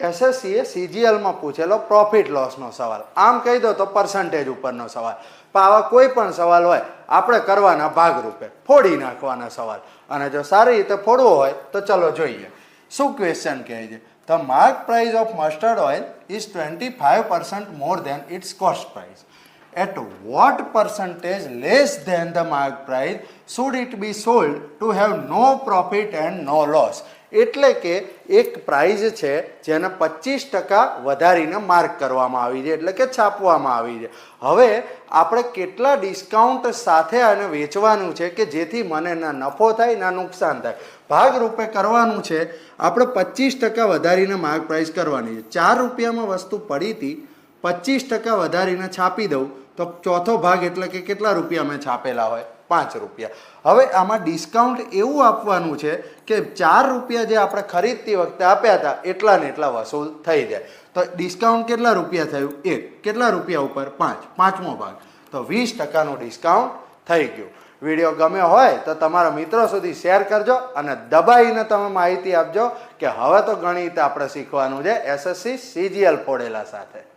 એસએસસીએ સીજીએલમાં પૂછેલો profit લોસનો સવાલ. આમ કહી દો તો પર્સન્ટેજ ઉપરનો સવાલ. પણ આવા કોઈ પણ સવાલ હોય, આપણે કરવાના ભાગરૂપે ફોડી નાખવાના સવાલ. અને જો સારી રીતે ફોડવો હોય, તો ચલો જોઈએ. શું ક્વેશ્ચન કહે છે? The mark price of mustard oil is twenty five percent more then its cost price at what percentage less than the mark price should it be sold to have no profit and no loss? એટલે કે એક price છે જેને પચીસ ટકા વધારીને mark કરવામાં આવી છે, એટલે કે છાપવામાં આવી છે. હવે આપણે કેટલા ડિસ્કાઉન્ટ સાથે આને વેચવાનું છે કે જેથી મને ના નફો થાય, ના નુકસાન થાય? ભાગરૂપે કરવાનું છે, આપણે પચીસ ટકા વધારીને માર્ક પ્રાઇસ કરવાની છે. ચાર રૂપિયામાં વસ્તુ પડી હતી, પચીસ ટકા વધારીને છાપી દઉં, તો ચોથો ભાગ એટલે કે કેટલા રૂપિયા મેં છાપેલા હોય? પાંચ રૂપિયા. હવે આમાં ડિસ્કાઉન્ટ એવું આપવાનું છે કે ચાર રૂપિયા જે આપણે ખરીદતી વખતે આપ્યા હતા, એટલા ને એટલા વસૂલ થઈ જાય. તો ડિસ્કાઉન્ટ કેટલા રૂપિયા થયું? એક. કેટલા રૂપિયા ઉપર? પાંચ. પાંચમો ભાગ. તો વીસ ટકાનું ડિસ્કાઉન્ટ થઈ ગયું. વીડિયો ગમ્યો હોય તો તમારા મિત્રો સુધી શેર કરજો અને દબાઈને તમે માહિતી આપજો કે હવે તો ગણિત આપણે શીખવાનું છે એસએસસી સીજીએલ ફોડેલા સાથે.